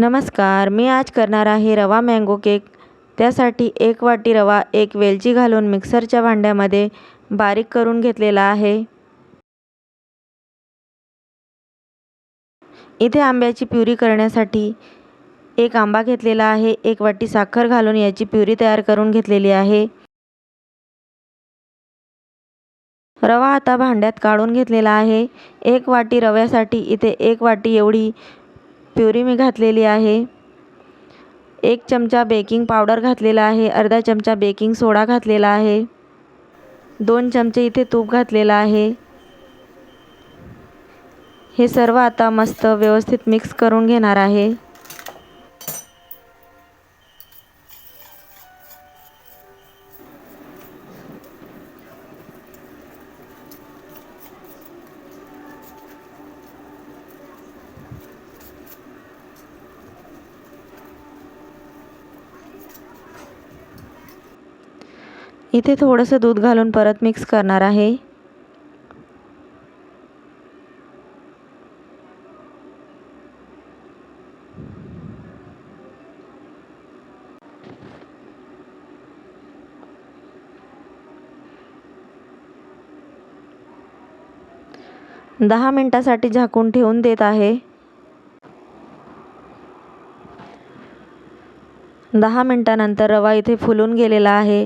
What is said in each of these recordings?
नमस्कार मी आज करणार आहे रवा मँगो केक त्यासाठी एक वाटी रवा एक वेलची घालून मिक्सरच्या भांड्यामध्ये बारीक करून घेतलेला आहे. इथे आंब्याची प्युरी करण्यासाठी एक आंबा घेतलेला आहे एक वाटी साखर घालून याची प्युरी तयार करून घेतलेली आहे. रवा आता भांड्यात काढून घेतलेला आहे. एक वाटी रव्यासाठी इथे एक वाटी एवढी प्युरी मी घातलेली आहे. एक चमचा बेकिंग पावडर घातलेला आहे. अर्धा चमचा बेकिंग सोडा घातलेला आहे. दोन चमचे इथे तूप घातलेलं आहे. हे सर्व आता मस्त व्यवस्थित मिक्स करून घेणार आहे. इथे थोडंसं दूध घालून परत मिक्स करणार आहे. दहा मिनटासाठी झाकून ठेवून देत आहे. दहा मिनटानंतर रवा इथे फुलून गेलेला आहे.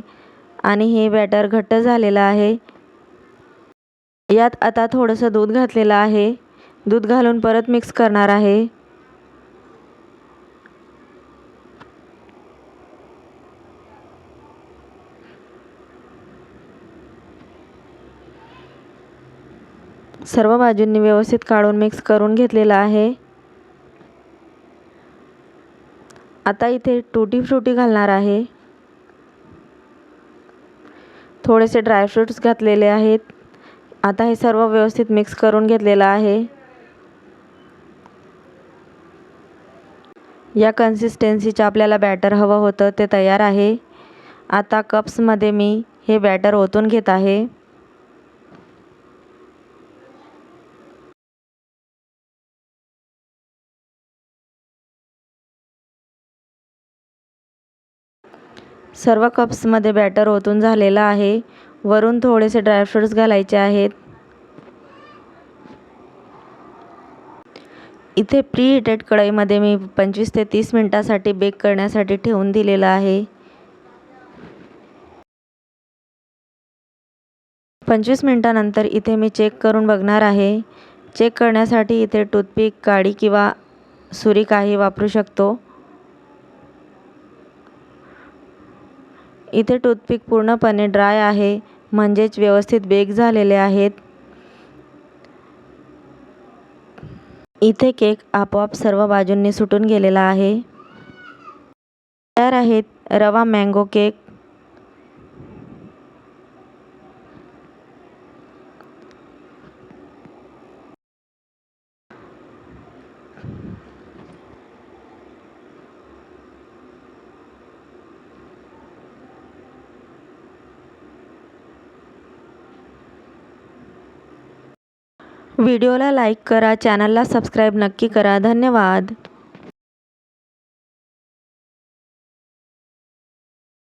आणि हे बॅटर घट्ट झालेलं आहे. यात आता थोडंसं दूध घातलेलं आहे. दूध घालून परत मिक्स करणार आहे. सर्व बाजूंनी व्यवस्थित काढून मिक्स करून घेतलेलं आहे. आता इथे टूटी फ्रुटी घालणार आहे. थोडेसे ड्रायफ्रूट्स घातलेले आहेत. आता हे सर्व व्यवस्थित मिक्स करून घेतलेलं आहे. या कन्सिस्टन्सीचं आपल्याला बॅटर हवं होतं ते तयार आहे. आता कप्समध्ये मी हे बॅटर ओतून घेत आहे. सर्व कप्समध्ये बॅटर ओतून झालेलं आहे. वरून थोडेसे ड्रायफ्रूट्स घालायचे आहेत. इथे प्री हिटेड कढईमध्ये मी पंचवीस ते तीस मिनटासाठी बेक करण्यासाठी ठेवून दिलेलं आहे. पंचवीस मिनटानंतर इथे मी चेक करून बघणार आहे. चेक करण्यासाठी इथे टूथपिक काडी किंवा सुरी काही वापरू शकतो. इथे टूथपिक पूर्णपणे ड्राय आहे म्हणजेच व्यवस्थित बेक झालेले आहेत. इथे केक आपोआप सर्व बाजूंनी सुटून गेलेला आहे. तयार आहेत रवा मँगो केक व्हिडिओला लाईक करा चॅनलला सबस्क्राईब नक्की करा. धन्यवाद.